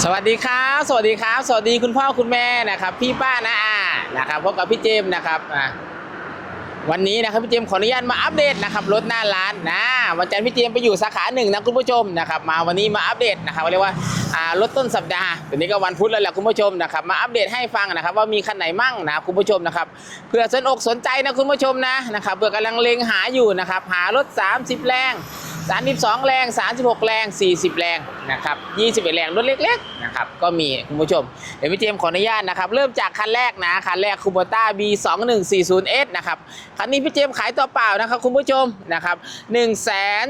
สวัสดีครับ สวัสดีครับ สวัสดีคุณพ่อคุณแม่นะครับ พี่ป้านะอานะครับพบกับพี่เจมส์นะครับวันนี้นะครับพี่เจมส์ขออนุญาตมาอัปเดตนะครับรถหน้าร้านนะวันจันทร์พี่เจมส์ไปอยู่สาขาหนึ่งนะคุณผู้ชมนะครับมาวันนี้มาอัปเดตนะครับเรียกว่าอ่ารถต้นสัปดาห์ตัวนี้ก็วันพุธแล้วแหละคุณผู้ชมนะครับมาอัปเดตให้ฟังนะครับว่ามีคันไหนมั่งนะคุณผู้ชมนะครับเพื่อสนอกสนใจนะคุณผู้ชมนะนะครับเพื่อกำลังเลงหาอยู่นะครับหารถ 30 แรง 32 แรง 36 แรง 40 แรงนะครับ21 แรงรถเล็กๆนะครับก็มีคุณผู้ชม เดี๋ยวพี่เจมส์ขออนุญาตนะครับ เริ่มจากคันแรกนะ คันแรกคูโบต้า B2140S นะครับ คันนี้พี่เจมส์ขายตัวเปล่านะครับคุณผู้ชมนะครับ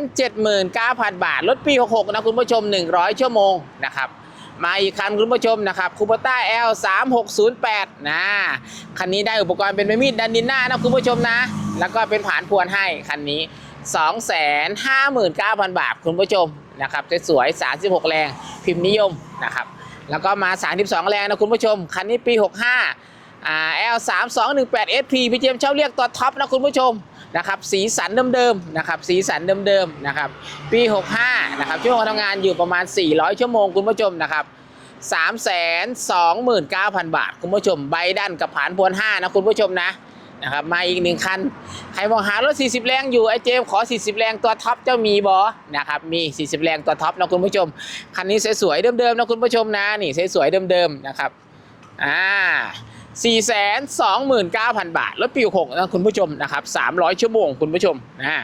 179,000 บาท รถปี 66 นะคุณผู้ชม 100 ชั่วโมงนะครับมาอีกคันคุณผู้ชมนะครับคูโบต้า L 3 6 0 8นะคันนี้ได้อุปกรณ์เป็นใบมีดดันดินหน้านะคุณผู้ชมนะ แล้วก็เป็นผานพวนให้คันนี้ 259,000 บาทคุณผู้ชมนะครับสวยๆ36 แรงพิมพ์นิยมนะครับแล้วก็มา 32 แรงนะคุณผู้ชม คันนี้ปี 65อ่า L 3 2 1 8 SP พี่เจมเช่าเรียกตัวท็อปนะคุณผู้ชมนะครับสีสันเดิมๆนะครับสีสันเดิมๆนะครับปี 65นะครับชั่วโมงทำงานอยู่ประมาณ 400 ชั่วโมงคุณผู้ชมนะครับ3 2 9 0 0 0 บาท คุณผู้ชมใบด้านกับผานพวน5นะคุณผู้ชมนะ นะครับมาอีกหนึ่งคัน ใครมองหารถ 40 แรงอยู่ไอ้เจมขอ 40 แรงตัวท็อปเจ้ามีบอนะครับมี 40 แรงตัวท็อปนะคุณผู้ชม คันนี้สวยๆเดิมๆนะคุณผู้ชมนะนี่สวยๆเดิมๆนะครับอ่า4 2 9 0 0 0 บาท รถปี6นะคุณผู้ชมนะครับ300 ชั่วโมงคุณผู้ชมนะ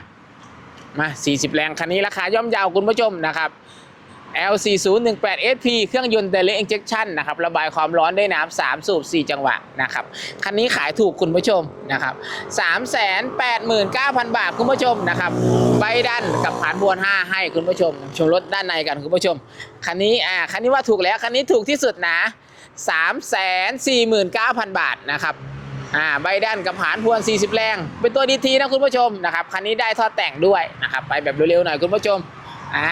มา 40 แรงคันนี้ราคาย่อมเยาวคุณผู้ชมนะครับ L4018SP เครื่องยนต์ Direct Injection นะครับ ระบายความร้อนได้น้ำ3สูบ 4 จังหวะนะครับ คันนี้ขายถูกคุณผู้ชมนะครับ 389,000 บาทคุณผู้ชมนะครับ ใบดันกับผ่านบวน 5 ให้คุณผู้ชม ชมรถด้านในกันคุณผู้ชม คันนี้อ่าคันนี้ว่าถูกแล้ว คันนี้ถูกที่สุดนะ 349,000 บาทนะครับอ่าใบด้านกับผานพวน 40 แรง เป็นตัวดีทีนะคุณผู้ชมนะครับ คันนี้ได้ท่อแต่งด้วยนะครับ ไปแบบเร็วๆหน่อยคุณผู้ชม อ่า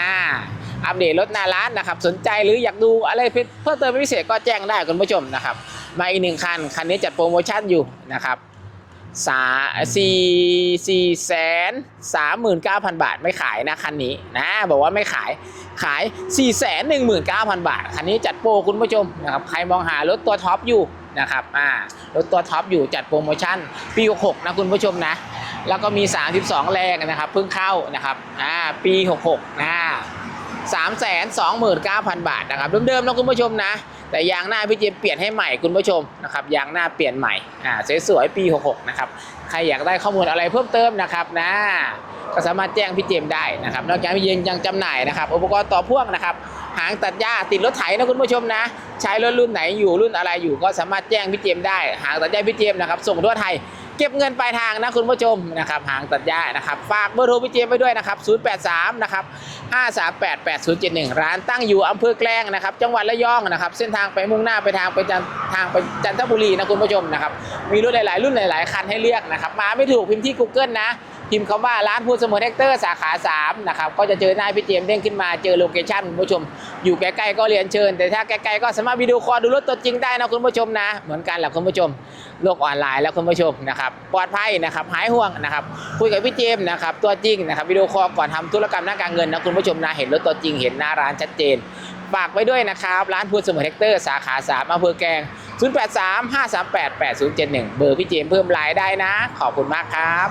อัปเดตรถหน้าร้านนะครับสนใจหรืออยากดูอะไรเพิ่มเติมพิเศษก็แจ้งได้คุณผู้ชมนะครับมาอีกหนึ่งคันคันนี้จัดโปรโมชั่นอยู่นะครับสาสี่สี่แสนสามหมื่นเก้าพันบาทไม่ขายนะคันนี้นะบอกว่าไม่ขายขาย4ี่แสนหนึ่งหมื่นเก้าพันบาท คันนี้จัดโปรคุณผู้ชมนะครับใครมองหารถตัวท็อปอยู่นะครับอ่ารถตัวท็อปอยู่จัดโปรโมชั่นปี66นะคุณผู้ชมนะ แล้วก็มี 32 แรงนะครับเพิ่งเข้านะครับอ่าปี 66นะ 3 2 9 0 0 0 บาทนะครับเดิมๆนะคุณผู้ชมนะ แต่ยางหน้าพี่เจมเปลี่ยนให้ใหม่คุณผู้ชมนะครับยางหน้าเปลี่ยนใหม่อ่าสวยๆปี 66 นะครับ ใครอยากได้ข้อมูลอะไรเพิ่มเติมนะครับนะก็สามารถแจ้งพี่เจมได้นะครับ นอกจากพี่เจมยังจำหน่ายนะครับอุปกรณ์ต่อพ่วงนะครับหางตัดหญ้าติดรถไถนะคุณผู้ชมนะ ใช้รถรุ่นไหนอยู่รุ่นอะไรอยู่ก็สามารถแจ้งพี่เจมได้ หางตัดหญ้าพี่เจมนะครับส่งทั่วไทย เก็บเงินปลายทางนะคุณผู้ชมนะครับหางตัดหญ้านะครับฝากเบอร์โทรพี่เจมไปด้วยนะครับ 083 นะครับ 538 8071 ร้านตั้งอยู่อำเภอแกลงนะครับจังหวัดระยองนะครับเส้นทางไปมุ่งหน้าไปทางไปจันทางไปจันทบุรีนะคุณผู้ชมนะครับมีรถหลาย ๆ รุ่นหลาย ๆ คันให้เลือกนะครับมาไม่ถูกพิมพ์ที่ Google นะ พิมพ์คำว่าร้านพูดเสมอแท็กเตอร์สาขา3นะครับก็จะเจอหน้าพี่เจมเด้งขึ้นมาเจอโลเคชั่นคุณผู้ชม อยู่ใกล้ๆก็เรียนเชิญ แต่ถ้าไกลๆก็สามารถวิดีโอคอลดูรถตัวจริงได้นะคุณผู้ชมนะ เหมือนกันแหละคุณผู้ชมโลกออนไลน์แล้วคุณผู้ชมนะครับปลอดภัยนะครับหายห่วงนะครับคุยกับพี่เจมนะครับตัวจริงนะครับวิดีโอคอลก่อนทำธุรกรรมด้าการเงินนะคุณผู้ชมนะเห็นรถตัวจริงเห็นหน้าร้านชัดเจนฝากไว้ด้วยนะครับ ร้านพูดเสมอแท็กเตอร์สาขา3อำเภอแกลง083 538 8071 เบอร์พี่เจมเพิ่มไลน์ได้นะ ขอบคุณมากครับ